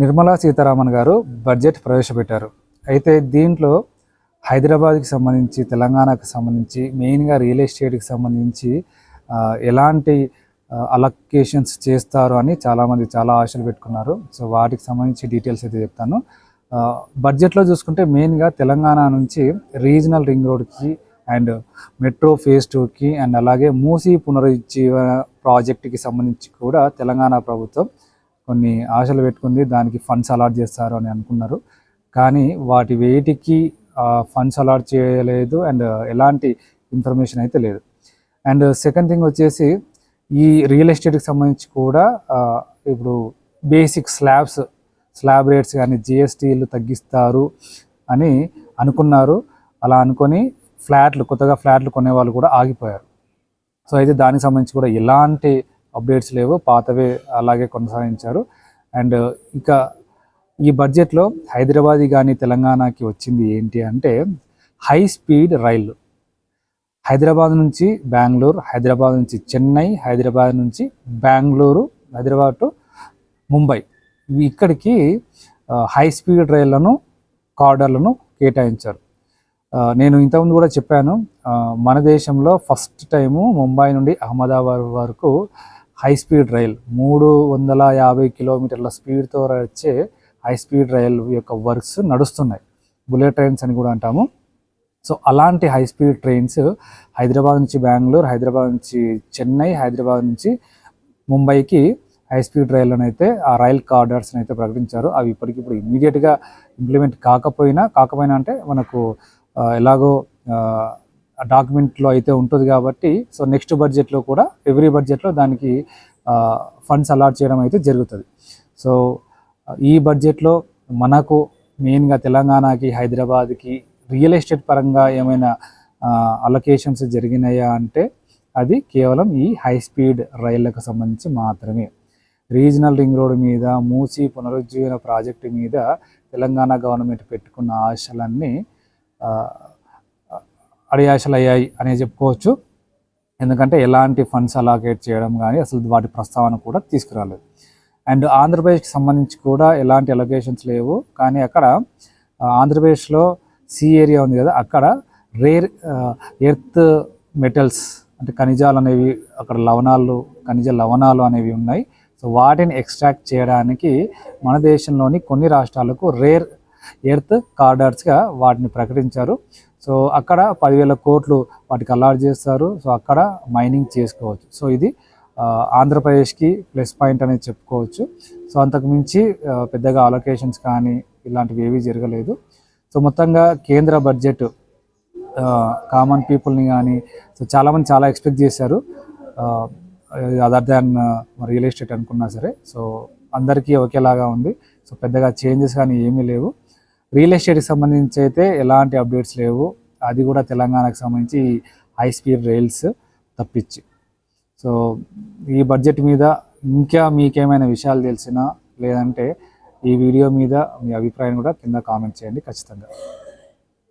నిర్మలా సీతారామన్ గారు బడ్జెట్ ప్రవేశపెట్టారు. అయితే దీంట్లో హైదరాబాద్కి సంబంధించి తెలంగాణకు సంబంధించి మెయిన్గా రియల్ ఎస్టేట్కి సంబంధించి ఎలాంటి అలొకేషన్స్ చేస్తారు అని చాలామంది చాలా ఆశలు పెట్టుకున్నారు. సో వాటికి సంబంధించి డీటెయిల్స్ అయితే చెప్తాను. బడ్జెట్లో చూసుకుంటే మెయిన్గా తెలంగాణ నుంచి రీజనల్ రింగ్ రోడ్కి అండ్ మెట్రో ఫేజ్ టూకి అండ్ అలాగే మూసీ పునరుజ్జీవన ప్రాజెక్టుకి సంబంధించి కూడా తెలంగాణ ప్రభుత్వం కొన్ని ఆశలు పెట్టుకుంది దానికి ఫండ్స్ అలాట్ చేస్తారు అని అనుకున్నారు. కానీ వాటి వేటికి ఫండ్స్ అలాట్ చేయలేదు అండ్ ఎలాంటి ఇన్ఫర్మేషన్ అయితే లేదు. అండ్ సెకండ్ థింగ్ వచ్చేసి ఈ రియల్ ఎస్టేట్కి సంబంధించి కూడా ఇప్పుడు బేసిక్ స్లాబ్స్ స్లాబ్ రేట్స్ కానీ జిఎస్టీలు తగ్గిస్తారు అని అనుకున్నారు. అలా అనుకొని ఫ్లాట్లు కొత్తగా ఫ్లాట్లు కొనేవాళ్ళు కూడా ఆగిపోయారు. సో అయితే దానికి సంబంధించి కూడా ఎలాంటి అప్డేట్స్ లేవు పాతవే అలాగే కొనసాగించారు. అండ్ ఇంకా ఈ బడ్జెట్లో హైదరాబాద్ కానీ తెలంగాణకి వచ్చింది ఏంటి అంటే హై స్పీడ్ రైళ్ళు హైదరాబాద్ నుంచి బెంగళూరు హైదరాబాద్ నుంచి చెన్నై హైదరాబాద్ నుంచి బెంగళూరు హైదరాబాద్ టు ముంబై. ఇక్కడికి హై స్పీడ్ రైళ్ళను కార్డర్లను కేటాయించారు. నేను ఇంతకుముందు కూడా చెప్పాను మన దేశంలో ఫస్ట్ టైము ముంబై నుండి అహ్మదాబాద్ వరకు హై స్పీడ్ రైల్ మూడు వందల యాభై కిలోమీటర్ల స్పీడ్తో వచ్చే హై స్పీడ్ రైల్ యొక్క వర్క్స్ నడుస్తున్నాయి. బుల్లెట్ ట్రైన్స్ అని కూడా అంటాము. సో అలాంటి హై స్పీడ్ ట్రైన్స్ హైదరాబాద్ నుంచి బెంగళూరు హైదరాబాద్ నుంచి చెన్నై హైదరాబాద్ నుంచి ముంబైకి హై స్పీడ్ రైళ్ళను అయితే ఆ రైల్ కార్డర్స్ని అయితే ప్రకటించారు. అవి ఇప్పటికిప్పుడు ఇమీడియట్గా ఇంప్లిమెంట్ కాకపోయినా కాకపోయినా అంటే మనకు ఎలాగో డాక్యుమెంట్లో అయితే ఉంటుంది కాబట్టి సో నెక్స్ట్ బడ్జెట్లో కూడా ఎవ్రీ బడ్జెట్లో దానికి ఫండ్స్ అలాట్ చేయడం అయితే జరుగుతుంది. సో ఈ బడ్జెట్లో మనకు మెయిన్గా తెలంగాణకి హైదరాబాద్కి రియల్ ఎస్టేట్ పరంగా ఏమైనా అలొకేషన్స్ జరిగినాయా అంటే అది కేవలం ఈ హై స్పీడ్ రైళ్ళకు సంబంధించి మాత్రమే. రీజనల్ రింగ్ రోడ్ మీద మూసి పునరుజ్జీవన ప్రాజెక్టు మీద తెలంగాణ గవర్నమెంట్ పెట్టుకున్న ఆశలన్నీ అడియాశలు అయ్యాయి అనే చెప్పుకోవచ్చు. ఎందుకంటే ఎలాంటి ఫండ్స్ అలాకేట్ చేయడం కానీ అసలు వాటి ప్రస్తావన కూడా తీసుకురాలేదు. అండ్ ఆంధ్రప్రదేశ్కి సంబంధించి కూడా ఎలాంటి అలొకేషన్స్ లేవు. కానీ అక్కడ ఆంధ్రప్రదేశ్లో సీ ఏరియా ఉంది కదా అక్కడ రేర్ ఎర్త్ మెటల్స్ అంటే ఖనిజాలు అనేవి అక్కడ లవణాలు ఖనిజ లవణాలు అనేవి ఉన్నాయి. సో వాటిని ఎక్స్ట్రాక్ట్ చేయడానికి మన దేశంలోని కొన్ని రాష్ట్రాలకు రేర్ ఎర్త్ కార్డర్స్గా వాటిని ప్రకటించారు. సో అక్కడ పదివేల కోట్లు వాటికి అలాట్ చేస్తారు. సో అక్కడ మైనింగ్ చేసుకోవచ్చు. సో ఇది ఆంధ్రప్రదేశ్కి ప్లస్ పాయింట్ అనేది చెప్పుకోవచ్చు. సో అంతకు మించి పెద్దగా అలొకేషన్స్ కానీ ఇలాంటివి ఏవి జరగలేదు. సో మొత్తంగా కేంద్ర బడ్జెట్ కామన్ పీపుల్ని కానీ సో చాలామంది చాలా ఎక్స్పెక్ట్ చేశారు. అదర్ దాన్ రియల్ ఎస్టేట్ అనుకున్నా సరే. సో అందరికీ ఒకేలాగా ఉంది. సో పెద్దగా చేంజెస్ కానీ ఏమీ లేవు. రియల్ ఎస్టేట్కి సంబంధించి అయితే ఎలాంటి అప్డేట్స్ లేవు. అది కూడా తెలంగాణకు సంబంధించి హై స్పీడ్ రైల్స్ తప్పించి. సో ఈ బడ్జెట్ మీద ఇంకా మీకేమైనా విషయాలు తెలిసినా లేదంటే ఈ వీడియో మీద మీ అభిప్రాయం కూడా కింద కామెంట్ చేయండి. ఖచ్చితంగా.